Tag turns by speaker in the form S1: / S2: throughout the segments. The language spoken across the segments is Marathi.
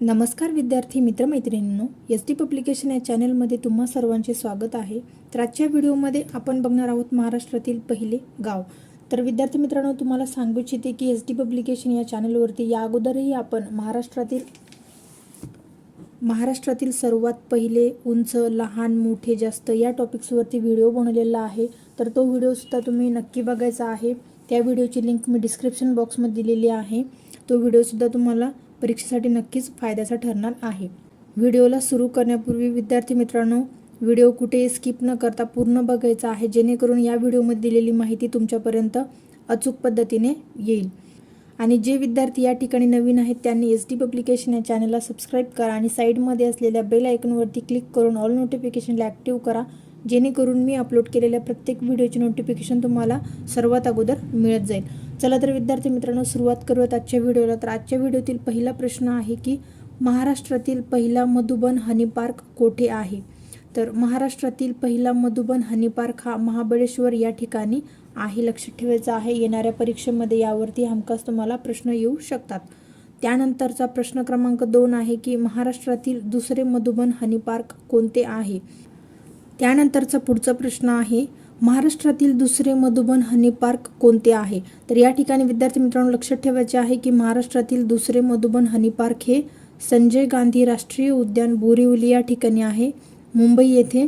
S1: नमस्कार विद्यार्थी मित्रमैत्रिणींनो एस टी पब्लिकेशन या चॅनलमध्ये तुम्हा सर्वांचे स्वागत आहे. तर आजच्या व्हिडिओमध्ये आपण बघणार आहोत महाराष्ट्रातील पहिले गाव. तर विद्यार्थी मित्रांनो तुम्हाला सांगू इच्छिते की एस टी पब्लिकेशन या चॅनलवरती या अगोदरही आपण महाराष्ट्रातील महाराष्ट्रातील सर्वात पहिले उंच लहान मोठे जास्त या टॉपिक्सवरती व्हिडिओ बनवलेला आहे. तर तो व्हिडिओसुद्धा तुम्ही नक्की बघायचा आहे. त्या व्हिडिओची लिंक मी डिस्क्रिप्शन बॉक्समध्ये दिलेली आहे. तो व्हिडिओसुद्धा तुम्हाला परीक्षेसाठी नक्कीच फायद्याचा ठरणार आहे. व्हिडिओला सुरू करण्यापूर्वी विद्यार्थी मित्रांनो व्हिडिओ कुठेही स्किप न करता पूर्ण बघायचा आहे जेणेकरून या व्हिडिओमध्ये दिलेली माहिती तुमच्यापर्यंत अचूक पद्धतीने येईल. आणि जे विद्यार्थी या ठिकाणी नवीन आहेत त्यांनी एस डी पब्लिकेशन या चॅनलला सबस्क्राईब करा आणि साईडमध्ये असलेल्या बेल आयकॉनवरती क्लिक करून ऑल नोटिफिकेशनला ॲक्टिव्ह करा जेणेकरून मी अपलोड केलेल्या प्रत्येक व्हिडिओचे नोटिफिकेशन तुम्हाला सर्वात अगोदर मिळत जाईल. चला तर विद्यार्थी मित्रांनो सुरुवात करूयात आजच्या व्हिडिओला. तर आजच्या व्हिडिओतील पहिला प्रश्न आहे की महाराष्ट्रातील पहिला मधुबन हनी पार्क कोठे आहे? तर महाराष्ट्रातील पहिला मधुबन हनी पार्क हा महाबळेश्वर या ठिकाणी आहे. लक्षात ठेवायचं आहे. येणाऱ्या परीक्षेमध्ये यावरती हमखास तुम्हाला प्रश्न येऊ शकतात. त्यानंतरचा प्रश्न क्रमांक दोन आहे की महाराष्ट्रातील दुसरे मधुबन हनी पार्क कोणते आहे? त्यानंतरचा पुढचा प्रश्न आहे महाराष्ट्रातील दुसरे मधुबन हनी पार्क कोणते आहे? तर या ठिकाणी विद्यार्थी मित्रांनो लक्षात ठेवायचे आहे की महाराष्ट्रातील दुसरे मधुबन हनी पार्क हे संजय गांधी राष्ट्रीय उद्यान बोरिवली या ठिकाणी आहे मुंबई येथे.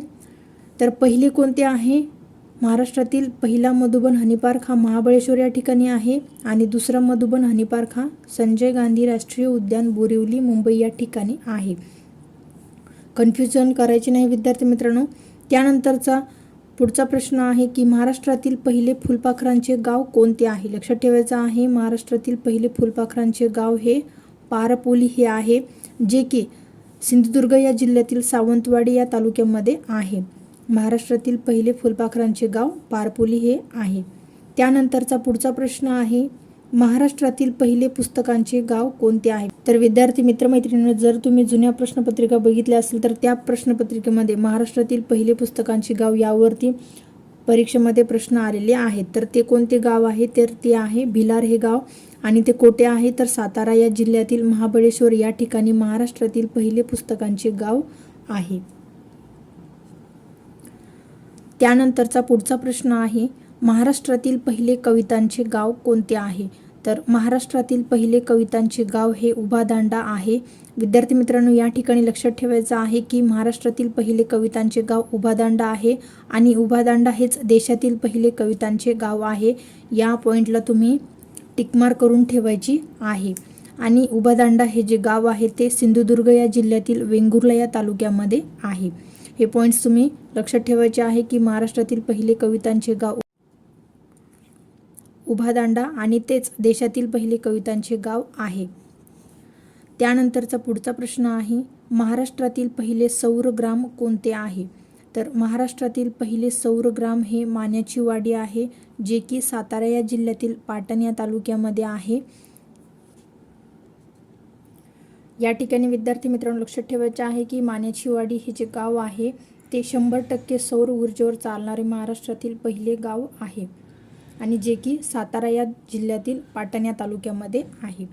S1: तर पहिले कोणते आहे? महाराष्ट्रातील पहिला मधुबन हनी पार्क हा महाबळेश्वर या ठिकाणी आहे आणि दुसरा मधुबन हनी पार्क हा संजय गांधी राष्ट्रीय उद्यान बोरिवली मुंबई या ठिकाणी आहे. कन्फ्युजन करायचे नाही विद्यार्थी मित्रांनो. त्यानंतरचा पुढचा प्रश्न आहे की महाराष्ट्रातील पहिले फुलपाखरांचे गाव कोणते आहे? लक्षात ठेवायचं आहे महाराष्ट्रातील पहिले फुलपाखरांचे गाव हे पारपोली हे आहे जे की सिंधुदुर्ग या जिल्ह्यातील सावंतवाडी या तालुक्यामध्ये आहे. महाराष्ट्रातील पहिले फुलपाखरांचे गाव पारपोली हे आहे. त्यानंतरचा पुढचा प्रश्न आहे महाराष्ट्रातील पहिले पुस्तकांचे गाव कोणते आहे? तर विद्यार्थी मित्रमैत्रिणींनो जर तुम्ही जुन्या प्रश्नपत्रिका बघितल्या असेल तर त्या प्रश्नपत्रिकेमध्ये महाराष्ट्रातील पहिले पुस्तकांचे गाव यावरती परीक्षेमध्ये प्रश्न आलेले आहेत. तर ते कोणते गाव आहे? तर ते आहे भिलार हे गाव आणि ते कोठे आहे? तर सातारा या जिल्ह्यातील महाबळेश्वर या ठिकाणी महाराष्ट्रातील पहिले पुस्तकांचे गाव आहे. त्यानंतरचा पुढचा प्रश्न आहे महाराष्ट्रातील पहिले कवितांचे गाव कोणते आहे? तर महाराष्ट्रातील पहिले कवितांचे गाव हे उभादांडा आहे. विद्यार्थी मित्रांनो या ठिकाणी लक्षात ठेवायचं आहे की महाराष्ट्रातील पहिले कवितांचे गाव उभादांडा आहे आणि उभादांडा हेच देशातील पहिले कवितांचे गाव आहे. या पॉईंटला तुम्ही टिकमार करून ठेवायची आहे. आणि उभादांडा हे जे गाव आहे ते सिंधुदुर्ग या जिल्ह्यातील वेंगुर्ला या तालुक्यामध्ये आहे. हे पॉईंट्स तुम्ही लक्षात ठेवायचे आहे की महाराष्ट्रातील पहिले कवितांचे गाव उभादांडा आणि तेच देशातील पहिले कवितांचे गाव आहे. त्यानंतरचा पुढचा प्रश्न आहे महाराष्ट्रातील पहिले सौर ग्राम कोणते आहे? तर महाराष्ट्रातील पहिले सौर ग्राम हे मान्याची वाडी आहे जे की सातारा या जिल्ह्यातील पाटण या तालुक्यामध्ये आहे. या ठिकाणी विद्यार्थी मित्रांनो लक्षात ठेवायचे आहे की मान्याची वाडी हे जे गाव आहे ते शंभर टक्के सौर ऊर्जेवर चालणारे महाराष्ट्रातील पहिले गाव आहे. आणि जे की सातारा या जिल्ह्यातील पाटण या तालुक्यामध्ये आहे.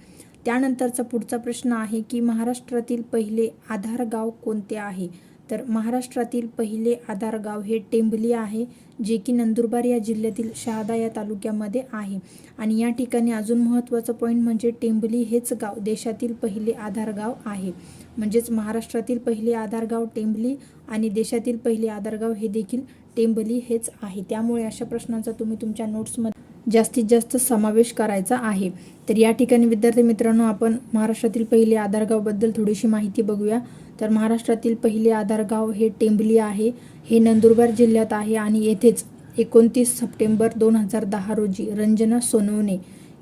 S1: त्यानंतरचा पुढचा प्रश्न आहे की महाराष्ट्रातील पहिले आधार गाव कोणते आहे? तर महाराष्ट्रातील पहिले आधार गाव हे टेंभली आहे जे की नंदुरबार या जिल्ह्यातील शहादा या तालुक्यामध्ये आहे. आणि या ठिकाणी अजून महत्त्वाचं पॉईंट म्हणजे टेंभली हेच गाव देशातील पहिले आधार गाव आहे. म्हणजेच महाराष्ट्रातील पहिले आधार गाव टेंभली आणि देशातील पहिले आधार गाव हे देखील टेंबली हेच आहे. त्यामुळे अशा प्रश्नांचा तुम्ही तुमच्या नोट्समध्ये जास्तीत जास्त समावेश करायचा आहे. तर या ठिकाणी विद्यार्थी मित्रांनो आपण महाराष्ट्रातील पहिले आधारगावबद्दल थोडीशी माहिती बघूया. तर महाराष्ट्रातील पहिले आधारगाव हे टेंबली आहे. हे नंदुरबार जिल्ह्यात आहे आणि येथेच एकोणतीस सप्टेंबर दोन हजार दहा रोजी रंजना सोनवणे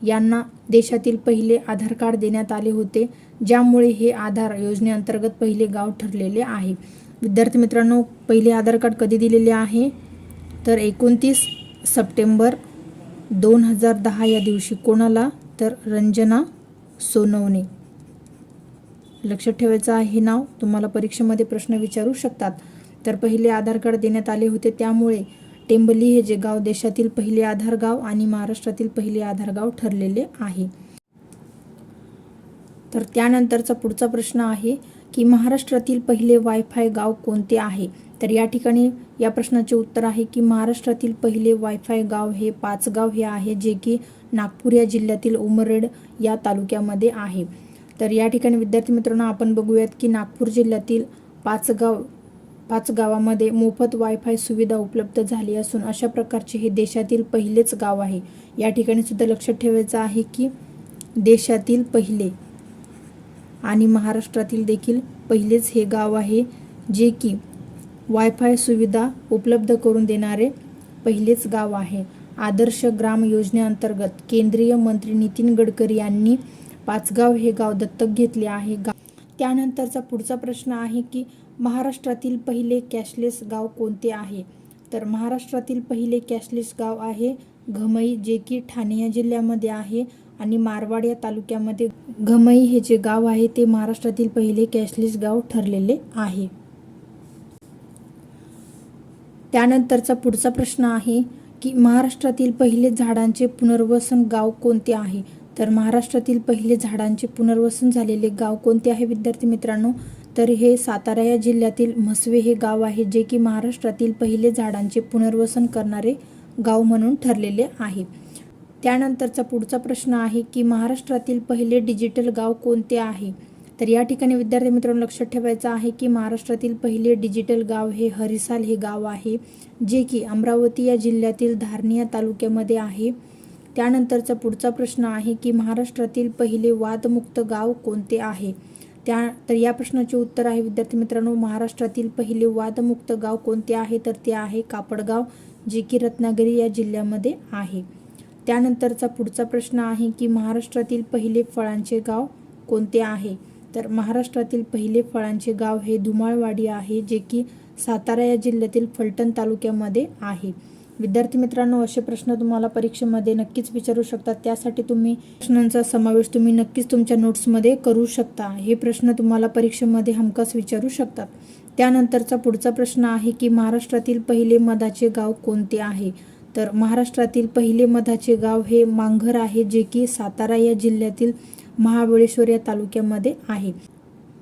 S1: यांना देशातील पहिले आधार कार्ड देण्यात आले होते. ज्यामुळे हे आधार योजनेअंतर्गत पहिले गाव ठरलेले आहे. विद्यार्थी मित्रांनो पहिले आधार कार्ड कधी दिलेले आहे? तर एकोणतीस सप्टेंबर दोन हजार दहा या दिवशी कोणाला? तर रंजना सोनवणे. लक्षात ठेवायचं आहे हे नाव तुम्हाला परीक्षेमध्ये प्रश्न विचारू शकतात. तर पहिले आधार कार्ड देण्यात आले होते त्यामुळे टेंबली हे जे गाव देशातील पहिले आधार गाव आणि महाराष्ट्रातील पहिले आधार गाव ठरलेले आहे. तर त्यानंतरचा पुढचा प्रश्न आहे की महाराष्ट्रातील पहिले वायफाय गाव कोणते आहे? तर या ठिकाणी या प्रश्नाचे उत्तर आहे की महाराष्ट्रातील पहिले वायफाय गाव हे पाचगाव हे आहे जे की नागपूर या जिल्ह्यातील उमरेड या तालुक्यामध्ये आहे. तर या ठिकाणी विद्यार्थी मित्रांनो आपण बघूयात की नागपूर जिल्ह्यातील पाचगाव पाच गावामध्ये मोफत वायफाय सुविधा उपलब्ध झाली असून अशा प्रकारचे हे देशातील पहिलेच गाव आहे. या ठिकाणी सुद्धा लक्षात ठेवायचं आहे की देशातील पहिले आणि महाराष्ट्रातील देखील पहिलेच हे गाव आहे जे की वायफाय सुविधा उपलब्ध करून देणारे पहिलेच गाव आहे. आदर्श ग्राम योजनेअंतर्गत केंद्रीय मंत्री नितीन गडकरी यांनी पाचगाव हे गाव दत्तक घेतले आहे. गाव त्यानंतरचा पुढचा प्रश्न आहे की महाराष्ट्रातील पहिले कॅशलेस गाव कोणते आहे? तर महाराष्ट्रातील पहिले कॅशलेस गाव आहे घमई जे की ठाणे या जिल्ह्यामध्ये आहे. आणि मारवाड या तालुक्यामध्ये घमई हे जे गाव आहे ते महाराष्ट्रातील पहिले कॅशलेस गाव ठरलेले आहे. त्यानंतरचा पुढचा प्रश्न आहे की महाराष्ट्रातील पहिले झाडांचे पुनर्वसन गाव कोणते आहे? तर महाराष्ट्रातील पहिले झाडांचे पुनर्वसन झालेले गाव कोणते आहे विद्यार्थी मित्रांनो? तर हे सातारा या जिल्ह्यातील म्हसवे हे गाव आहे जे की महाराष्ट्रातील पहिले झाडांचे पुनर्वसन करणारे गाव म्हणून ठरलेले आहे. त्यानंतरचा पुढचा प्रश्न आहे की महाराष्ट्रातील पहिले डिजिटल गाव कोणते आहे? तर या ठिकाणी विद्यार्थी मित्रांनो लक्षात ठेवायचं आहे की महाराष्ट्रातील पहिले डिजिटल गाव हे हरिसाल हे गाव आहे जे की अमरावती या जिल्ह्यातील धारणी या तालुक्यामध्ये आहे. त्यानंतरचा पुढचा प्रश्न आहे की महाराष्ट्रातील पहिले वादमुक्त गाव कोणते आहे? त्या तर या प्रश्नाचे उत्तर आहे विद्यार्थी मित्रांनो महाराष्ट्रातील पहिले वादमुक्त गाव कोणते आहे? तर ते आहे कापडगाव जे की रत्नागिरी या जिल्ह्यामध्ये आहे. त्यानंतरचा पुढचा प्रश्न आहे की महाराष्ट्रातील पहिले फळांचे गाव कोणते आहे? तर महाराष्ट्रातील पहिले फळांचे गाव हे धुमाळवाडी आहे जे की सातारा या जिल्ह्यातील फलटण तालुक्यामध्ये आहे. विद्यार्थी मित्रांनो असे प्रश्न तुम्हाला परीक्षेमध्ये नक्कीच विचारू शकतात. त्यासाठी तुम्ही प्रश्नांचा समावेश तुम्ही नक्कीच तुमच्या नोट्समध्ये करू शकता. हे प्रश्न तुम्हाला परीक्षेमध्ये हमखास विचारू शकतात. त्यानंतरचा पुढचा प्रश्न आहे की महाराष्ट्रातील पहिले मधाचे गाव कोणते आहे? तर महाराष्ट्रातील पहिले मधाचे गाव हे मांघर आहे जे की सातारा या जिल्ह्यातील महाबळेश्वर या तालुक्यामध्ये आहे.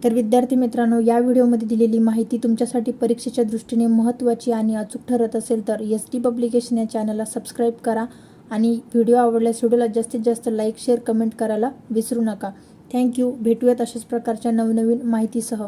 S1: तर विद्यार्थी मित्रांनो या व्हिडिओमध्ये दिलेली माहिती तुमच्यासाठी परीक्षेच्या दृष्टीने महत्त्वाची आणि अचूक ठरत असेल तर एस टी पब्लिकेशन या चॅनलला सबस्क्राईब करा आणि व्हिडिओ आवडल्यास व्हिडिओला जास्तीत जास्त लाईक शेअर कमेंट करायला विसरू नका. थँक्यू भेटूयात अशाच प्रकारच्या नवनवीन माहितीसह.